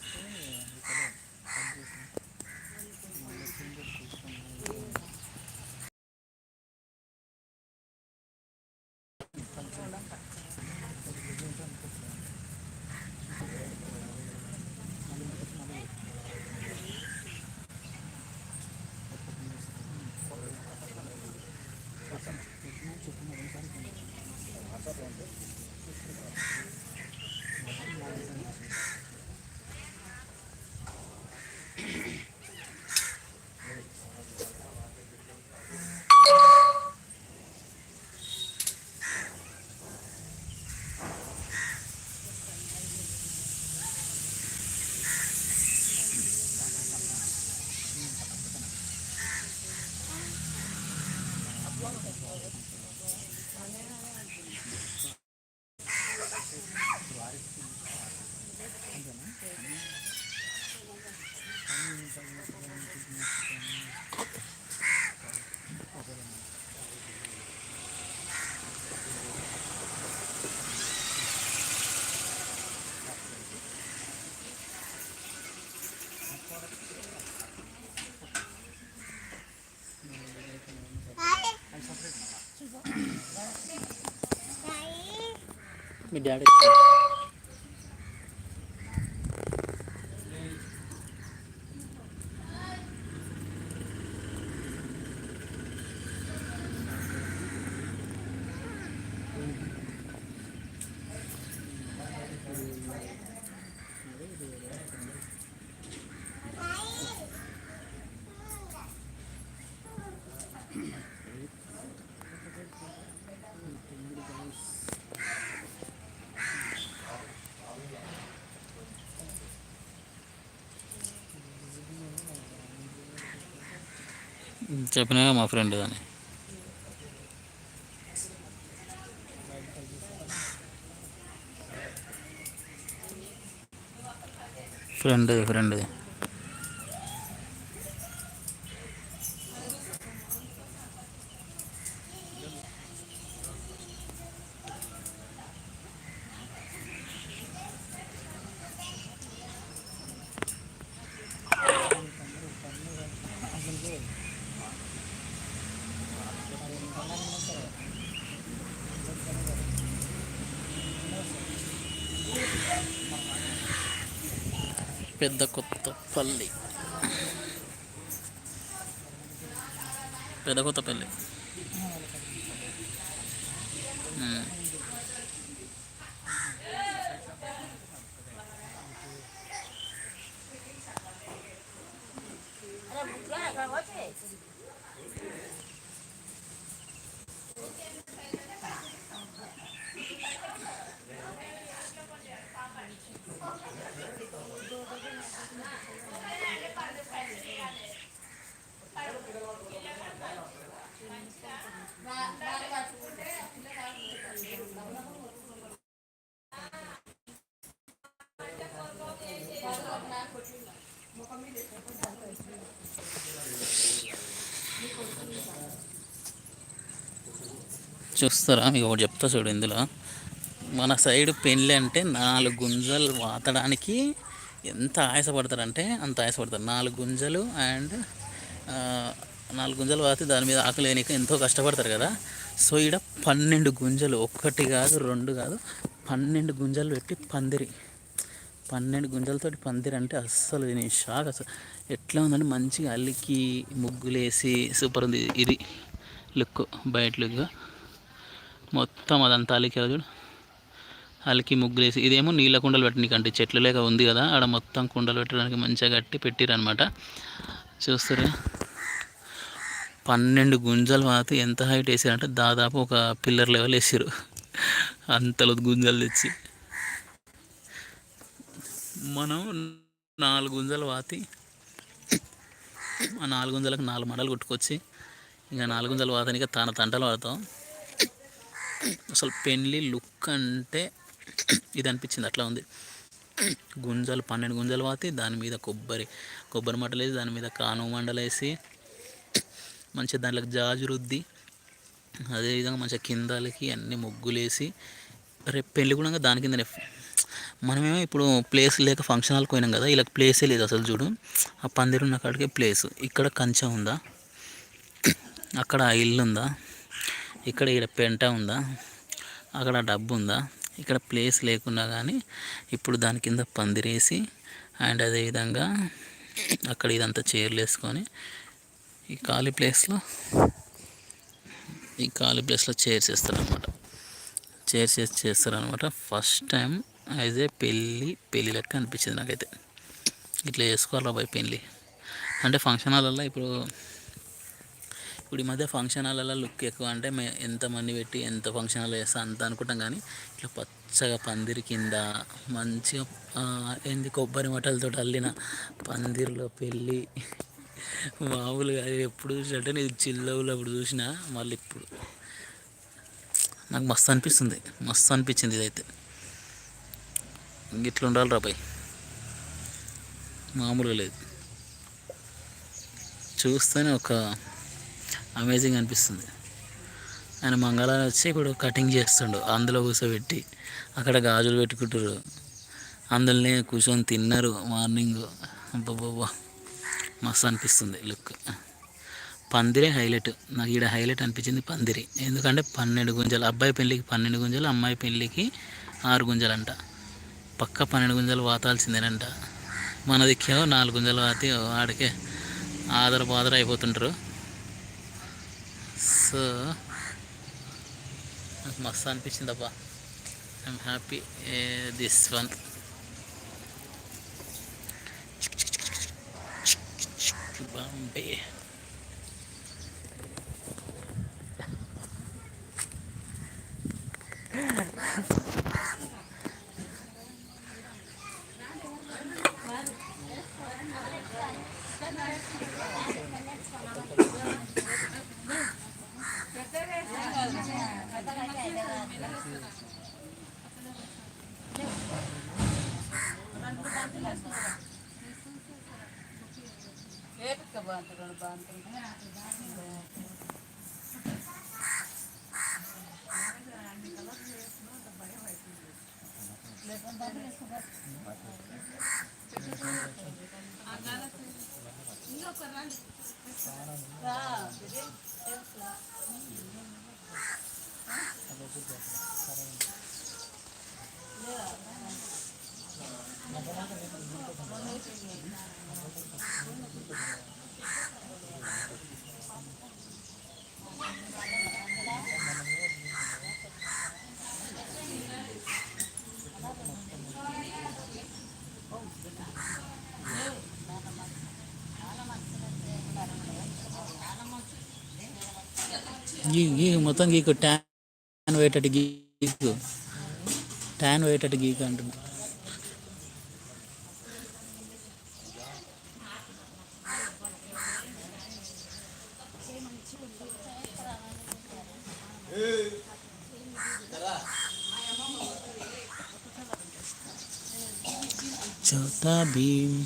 Ah, isso aí, é. మీ daddy చెప్పినా మా friend అని. Friend friend. పెద్ద కొత్త పల్లి పెద్ద కొత్త పల్లి ఉమ్. చూస్తారా? మీకు ఒకటి చెప్తా చూడు ఇందులో. మన సైడ్ పెళ్ళి అంటే నాలుగు గుంజలు వాతడానికి ఎంత ఆయాసపడతారంటే అంత ఆయాసపడతారు. నాలుగు గుంజలు అండ్ నాలుగు గుంజలు వాతి దాని మీద ఆకలి ఎంతో కష్టపడతారు కదా. సో ఈడ పన్నెండు గుంజలు ఒక్కటి కాదు రెండు కాదు పన్నెండు గుంజలు పెట్టి పందిరి. పన్నెండు గుంజలతోటి పందిరి అంటే అస్సలు నేను షాక్ అసలు. ఎట్లా ఉందంటే మంచిగా అల్లికి ముగ్గులేసి సూపర్ ఉంది ఇది. లుక్ బయట లుక్. మొత్తం అదంతా అలికి చూడు. అలికి ముగ్గులేసి ఇదేమో నీళ్ళ కుండలు పెట్టడానికి చెట్లు లేక ఉంది కదా ఆడ మొత్తం కుండలు పెట్టడానికి మంచిగా కట్టి పెట్టిరనమాట చూస్తారు పన్నెండు గుంజలు మాత్రం ఎంత హైట్ వేసారంటే దాదాపు ఒక పిల్లర్ లెవెల్ వేసారు అంతలో గుంజలు తెచ్చి. మనం నాలుగు గుంజలు వాతి ఆ నాలుగు గుంజలకు నాలుగు మడలు కొట్టుకొచ్చి ఇంకా నాలుగు గుంజలు వాతానికి తన తంటలు వాడతాం. అసలు పెళ్ళి లుక్ అంటే ఇది అనిపించింది అట్లా ఉంది. గుంజలు పన్నెండు గుంజలు వాతి దాని మీద కొబ్బరి కొబ్బరి మంటలు వేసి దాని మీద కాను మండలు వేసి మంచిగా దాంట్లోకి జాజు రుద్ది అదేవిధంగా మంచిగా కిందలకి అన్ని ముగ్గులు వేసి రేపు పెళ్ళి కూడా దాని కిందనే మనమేమో ఇప్పుడు ప్లేస్ లేక ఫంక్షన్ హాల్కి పోయినాం కదా ఇలా ప్లేసే లేదు అసలు చూడు. ఆ పందిరి ఉన్న కాడికే ప్లేస్ ఇక్కడ కంచె ఉందా? అక్కడ ఇల్లు ఉందా? ఇక్కడ ఇక్కడ పెంట ఉందా? అక్కడ డబ్బు ఉందా? ఇక్కడ ప్లేస్ లేకున్నా కానీ ఇప్పుడు దాని కింద పందిరేసి అండ్ అదేవిధంగా అక్కడ ఇదంతా చైర్లు వేసుకొని ఈ ఖాళీ ప్లేస్లో ఈ ఖాళీ ప్లేస్లో చైర్స్ వేస్తారనమాట చైర్స్ వేసి చేస్తారనమాట ఫస్ట్ టైం అయితే పెళ్ళి పెళ్ళి లెక్క అనిపించింది నాకైతే. ఇట్లా చేసుకోవాలా బాయ్ పెళ్ళి. అంటే ఫంక్షన్ హాల్లో ఇప్పుడు ఇప్పుడు ఈ మధ్య ఫంక్షన్ హాల్లో లుక్ ఎక్కువ. అంటే మే మనీ పెట్టి ఎంత ఫంక్షన్ హాల్ చేస్తా అంత అనుకుంటాం కానీ ఇట్లా పచ్చగా పందిరి కింద మంచిగా ఏంది కొబ్బరి మటలతో అల్లిన పందిరిలో పెళ్ళి. మామూలుగా ఎప్పుడు చూసినట్టే నేను చిల్లవులు అప్పుడు చూసిన మళ్ళీ ఇప్పుడు నాకు మస్తు అనిపిస్తుంది. మస్తు అనిపించింది ఇదైతే. ఇట్లా ఉండాలి రాబాయ్ మామూలుగా లేదు. చూస్తేనే ఒక అమేజింగ్ అనిపిస్తుంది. ఆయన మంగళాన్ని వచ్చి ఇప్పుడు కటింగ్ చేస్తుండు. అందులో కూర్చోబెట్టి అక్కడ గాజులు పెట్టుకుంటారు అందులోనే కూర్చొని తిన్నారు. మార్నింగ్ అబ్బాబ్బా మస్తు అనిపిస్తుంది లుక్. పందిరే హైలైట్. నాకు ఈడ హైలైట్ అనిపించింది పందిరి. ఎందుకంటే పన్నెండు గుంజలు అబ్బాయి పెళ్ళికి పన్నెండు గుంజలు అమ్మాయి పెళ్ళికి ఆరు గుంజలంట. పక్క పన్నెండు గుంజలు వాతాల్సిందేనంట. మనది దిక్కేమో నాలుగు గుంజలు వాతి ఆడికే ఆదర బాదర అయిపోతుంటారు. సో నాకు మస్తు అనిపించింది అబ్బా I'm happy this eh, one Bombay. బాగుంటుంది బాగుంటుంది గీకు మొత్తం గీకు ట్యాన్ పోయేటట్టు గీక్ ట్యాన్ పోయేటట్టు గీక్ అంటున్నా చౌతా భీమ్